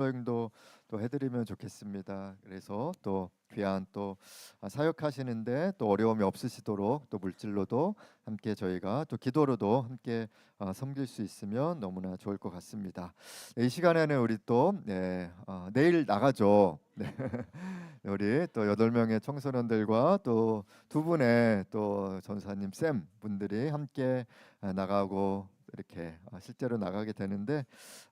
여행도 또 해드리면 좋겠습니다. 그래서 또 귀한 또 아, 사역하시는데 또 어려움이 없으시도록 또 물질로도 함께 저희가 또 기도로도 함께 어, 섬길 수 있으면 너무나 좋을 것 같습니다. 네, 이 시간에는 우리 또 네, 어, 내일 나가죠. 네. 우리 또 여덟 명의 청소년들과 또 두 분의 또 전사님 쌤 분들이 함께 아, 나가고 이렇게 어, 실제로 나가게 되는데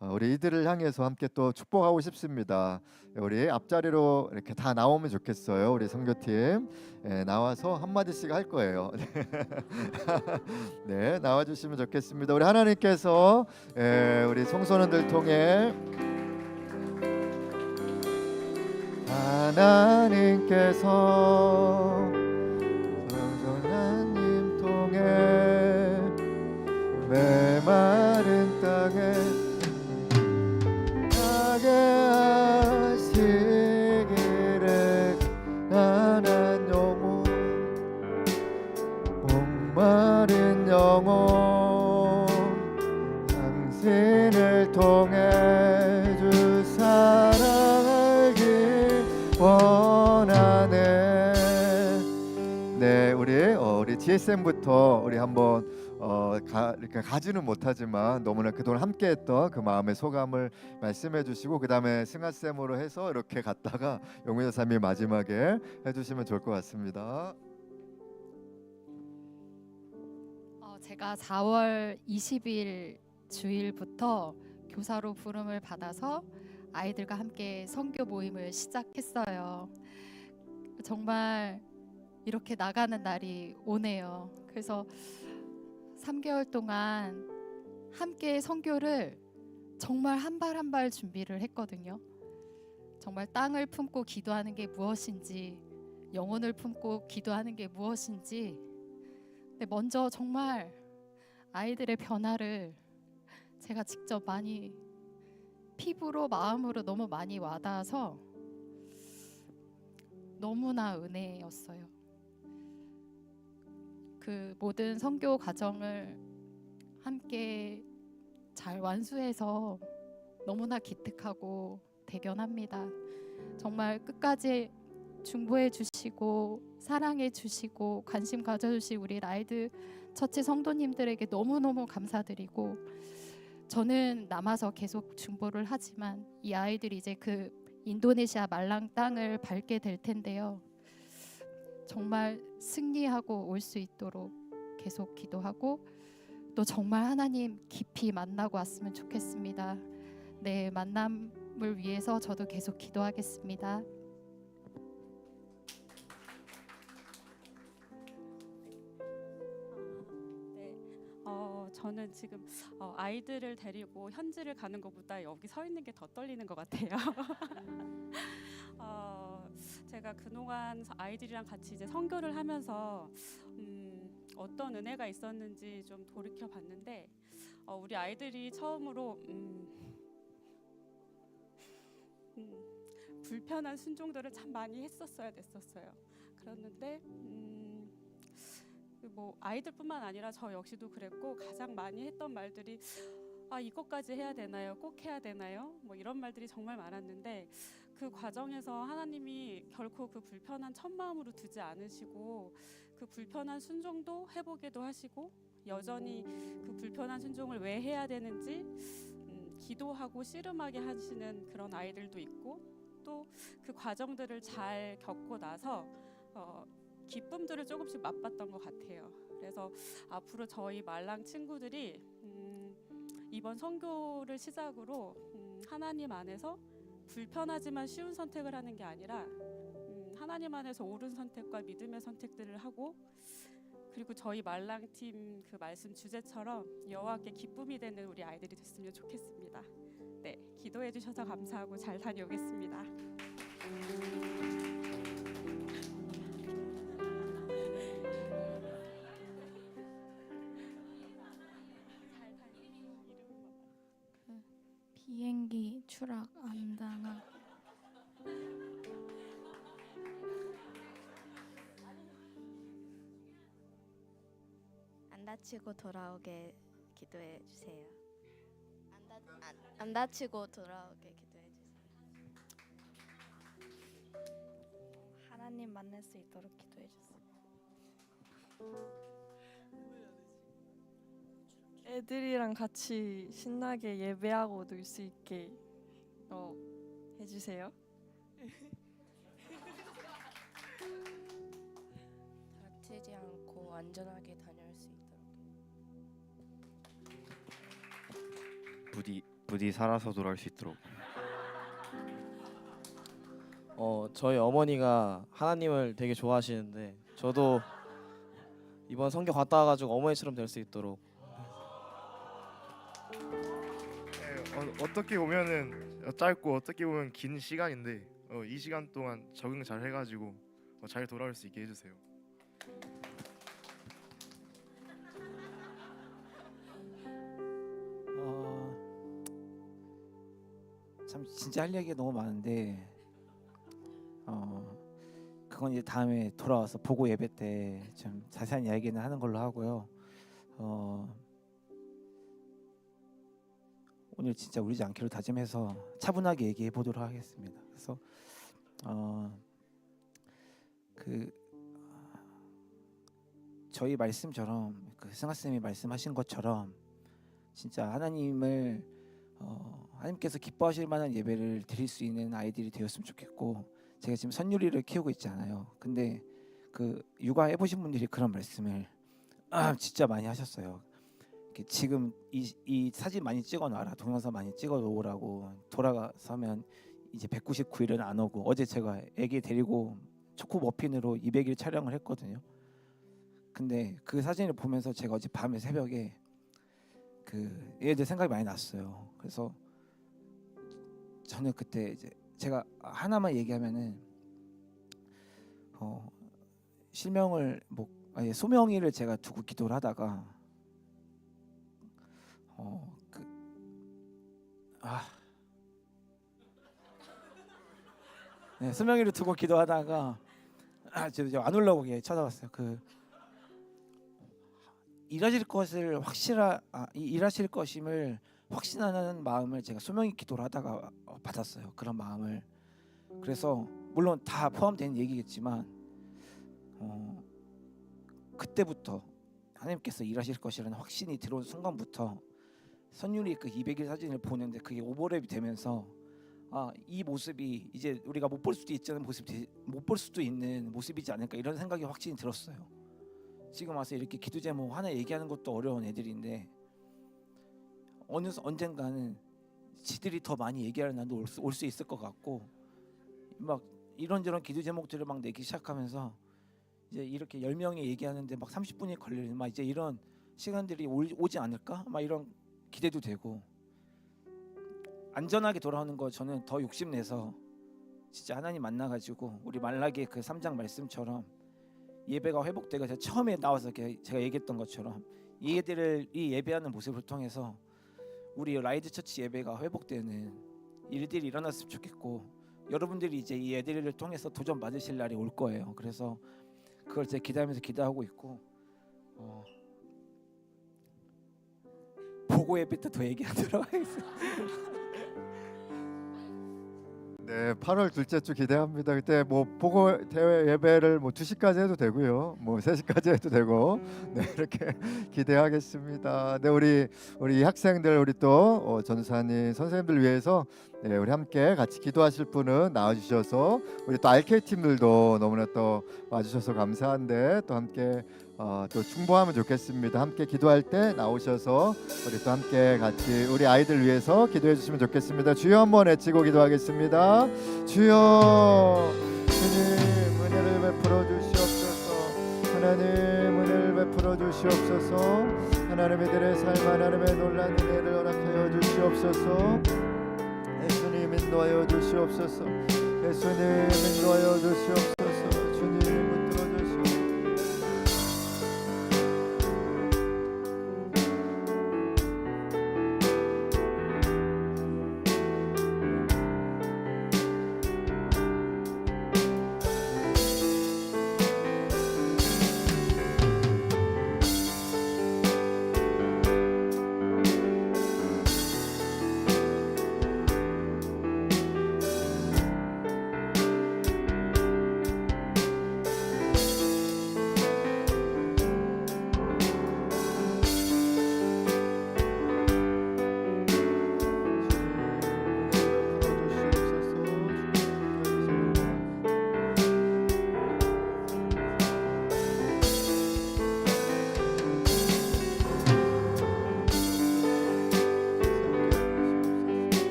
어, 우리 이들을 향해서 함께 또 축복하고 싶습니다. 우리 앞자리로 이렇게 다 나오면 좋겠어요. 우리 선교팀 예, 나와서 한 마디씩 할 거예요. 네, 나와 주시면 좋겠습니다. 우리 하나님께서 예, 우리 청소년들 통해 하나님께서 원하네 네 우리 어, 우리 GSM부터 우리 한번 어, 가, 이렇게 가지는 못하지만 너무나 그동안 함께했던 그 마음의 소감을 말씀해 주시고 그 다음에 승하 쌤으로 해서 이렇게 갔다가 용민여 삼이 마지막에 해주시면 좋을 것 같습니다. 어, 제가 4월 20일 주일부터 교사로 부름을 받아서 아이들과 함께 선교 모임을 시작했어요. 정말 이렇게 나가는 날이 오네요. 그래서 3개월 동안 함께 선교를 정말 한 발 한 발 준비를 했거든요. 정말 땅을 품고 기도하는 게 무엇인지, 영혼을 품고 기도하는 게 무엇인지, 근데 먼저 정말 아이들의 변화를 제가 직접 많이 피부로 마음으로 너무 많이 와닿아서 너무나 은혜였어요. 그 모든 선교 과정을 함께 잘 완수해서 너무나 기특하고 대견합니다. 정말 끝까지 중보해 주시고 사랑해 주시고 관심 가져 주신 우리 라이드 처치 성도님들에게 너무너무 감사드리고 저는 남아서 계속 중보를 하지만 이 아이들이 이제 그 인도네시아 말랑 땅을 밟게 될 텐데요. 정말 승리하고 올 수 있도록 계속 기도하고 또 정말 하나님 깊이 만나고 왔으면 좋겠습니다. 네, 만남을 위해서 저도 계속 기도하겠습니다. 어, 저는 지금 어, 아이들을 데리고 현지를 가는 것보다 여기 서 있는 게 더 떨리는 것 같아요. 어, 제가 그동안 아이들이랑 같이 이제 선교를 하면서 음, 어떤 은혜가 있었는지 좀 돌이켜 봤는데 어, 우리 아이들이 처음으로 음, 음, 불편한 순종들을 참 많이 했었어야 됐었어요. 그랬는데 음, 그 뭐 아이들뿐만 아니라 저 역시도 그랬고 가장 많이 했던 말들이 아 이것까지 해야 되나요? 꼭 해야 되나요? 뭐 이런 말들이 정말 많았는데 그 과정에서 하나님이 결코 그 불편한 첫 마음으로 두지 않으시고 그 불편한 순종도 해보게도 하시고 여전히 그 불편한 순종을 왜 해야 되는지 음, 기도하고 씨름하게 하시는 그런 아이들도 있고 또 그 과정들을 잘 겪고 나서 어, 기쁨들을 조금씩 맛봤던 것 같아요. 그래서 앞으로 저희 말랑 친구들이 음, 이번 선교를 시작으로 음, 하나님 안에서 불편하지만 쉬운 선택을 하는 게 아니라 음, 하나님 안에서 옳은 선택과 믿음의 선택들을 하고 그리고 저희 말랑 팀 그 말씀 주제처럼 여호와께 기쁨이 되는 우리 아이들이 됐으면 좋겠습니다. 네, 기도해 주셔서 감사하고 잘 다녀오겠습니다. 비행기 추락 안 당함. 안 다치고 돌아오게 기도해 주세요. 안, 다, 안, 안 다치고 돌아오게 기도해 주세요. 하나님 만날 수 있도록 기도해 주세요. 애들이랑 같이 신나게 예배하고 놀 수 있게 어, 해주세요. 다치지 않고 안전하게 다녀올 수 있도록 부디 부디 살아서 돌아올 수 있도록 어 저희 어머니가 하나님을 되게 좋아하시는데 저도 이번 성교 갔다 와가지고 어머니처럼 될 수 있도록 어, 어떻게 보면은 짧고 어떻게 보면 긴 시간인데 어, 이 시간 동안 적응 잘 해가지고 어, 잘 돌아올 수 있게 해주세요. 어, 참 진짜 할 얘기가 너무 많은데 어 그건 이제 다음에 돌아와서 보고 예배 때 좀 자세한 이야기는 하는 걸로 하고요. 어 오늘 진짜 울지 않기로 다짐해서 차분하게 얘기해 보도록 하겠습니다. 그래서 어 그 저희 말씀처럼 그 승하 쌤이 말씀하신 것처럼 진짜 하나님을 어, 하나님께서 기뻐하실 만한 예배를 드릴 수 있는 아이들이 되었으면 좋겠고 제가 지금 선율이를 키우고 있잖아요. 근데 그 육아 해보신 분들이 그런 말씀을 아, 진짜 많이 하셨어요. 지금 이, 이 사진 많이 찍어놔라 동영상 많이 찍어놓으라고 돌아가서면 이제 199일은 안 오고 어제 제가 애기 데리고 초코 머핀으로 200일 촬영을 했거든요. 근데 그 사진을 보면서 제가 어제 밤에 새벽에 그 얘들 생각이 많이 났어요. 그래서 저는 그때 이제 제가 하나만 얘기하면은 어 실명을 뭐 아니 소명이를 제가 두고 기도를 하다가 어 그 아 네, 소명이를 두고 기도하다가 아, 저안 올라오게 예, 찾아왔어요. 그 일하실 것을 확실하 아, 이- 일하실 것임을 확신하는 마음을 제가 소명이 기도를 하다가 어, 받았어요. 그런 마음을 그래서 물론 다 포함된 얘기겠지만 어, 그때부터 하나님께서 일하실 것이라는 확신이 들어온 순간부터 선율이 그 200일 사진을 보는데 그게 오버랩이 되면서 아 이 모습이 이제 우리가 못 볼 수도 있는 모습이 못볼 수도 있는 모습이지 않을까 이런 생각이 확신이 들었어요. 지금 와서 이렇게 기도 제목 하나 얘기하는 것도 어려운 애들인데 어느 수- 언젠가는 지들이 더 많이 얘기하는 날도 올수 있을 것 같고 막 이런저런 기도 제목들을 막 내기 시작하면서 이제 이렇게 열 명이 얘기하는데 막 30분이 걸리는 막 이제 이런 시간들이 올, 오지 않을까 막 이런 기대도 되고 안전하게 돌아오는 거 저는 더 욕심내서 진짜 하나님 만나가지고 우리 말라기의 그 3장 말씀처럼 예배가 회복되고 제가 처음에 나와서 제가 얘기했던 것처럼 이 애들을 이 예배하는 모습을 통해서 우리 라이드 처치 예배가 회복되는 일들이 일어났으면 좋겠고 여러분들이 이제 이 애들을 통해서 도전 받으실 날이 올 거예요. 그래서 그걸 제가 기다리면서 기도하고 있고 어, 보고 예배 때더 얘기하도록 하겠습니다. 네, 8월 둘째 주 기대합니다. 그때 뭐 보고 대회 예배를 뭐 2시까지 해도 되고요. 뭐 3시까지 해도 되고. 네, 이렇게 기대하겠습니다. 네, 우리 우리 학생들 우리 또 어, 전사님 선생님들 위해서 네, 우리 함께 같이 기도하실 분은 나와 주셔서 우리 또 RK 팀들도 너무나 또 와 주셔서 감사한데 또 함께 어, 또 충보하면 좋겠습니다. 함께 기도할 때 나오셔서 우리 또 함께 같이 우리 아이들 위해서 기도해 주시면 좋겠습니다. 주여 한번 외치고 기도하겠습니다. 주여 주님 은혜를 베풀어 주시옵소서. 하나님 은혜를 베풀어 주시옵소서. 하나님 이들의 삶 하나님의 놀란 은혜를 허락하여 주시옵소서. 인도하여 주시옵소서. 예수님 인도하여 주시옵소서.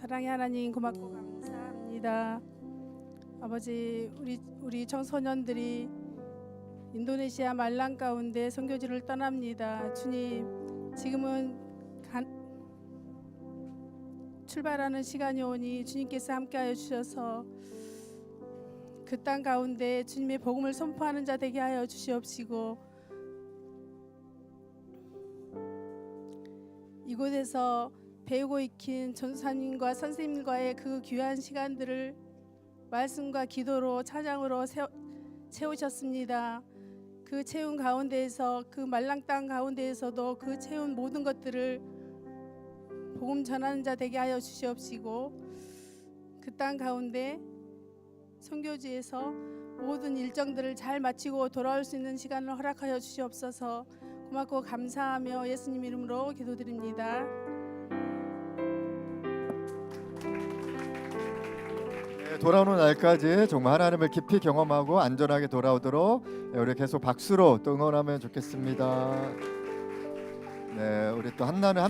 사랑의 하나님 고맙고 감사합니다. 아버지 우리 우리 청소년들이 인도네시아 말랑 가운데 선교지를 떠납니다. 주님 지금은 간, 출발하는 시간이 오니 주님께서 함께하여 주셔서 그 땅 가운데 주님의 복음을 선포하는 자 되게 하여 주시옵시고 이곳에서 배우고 익힌 전사님과 선생님과의 그 귀한 시간들을 말씀과 기도로 찬양으로 채우셨습니다. 그 채운 가운데에서 그 말랑 땅 가운데에서도 그 채운 모든 것들을 복음 전하는 자 되게 하여 주시옵시고 그 땅 가운데 선교지에서 모든 일정들을 잘 마치고 돌아올 수 있는 시간을 허락하여 주시옵소서 고맙고 감사하며 예수님 이름으로 기도드립니다. 돌아오는 날까지 정말 하나님을 깊이 경험하고 안전하게 돌아오도록 네, 우리 계속 박수로 또 응원하면 좋겠습니다. 네, 우리 또 한나는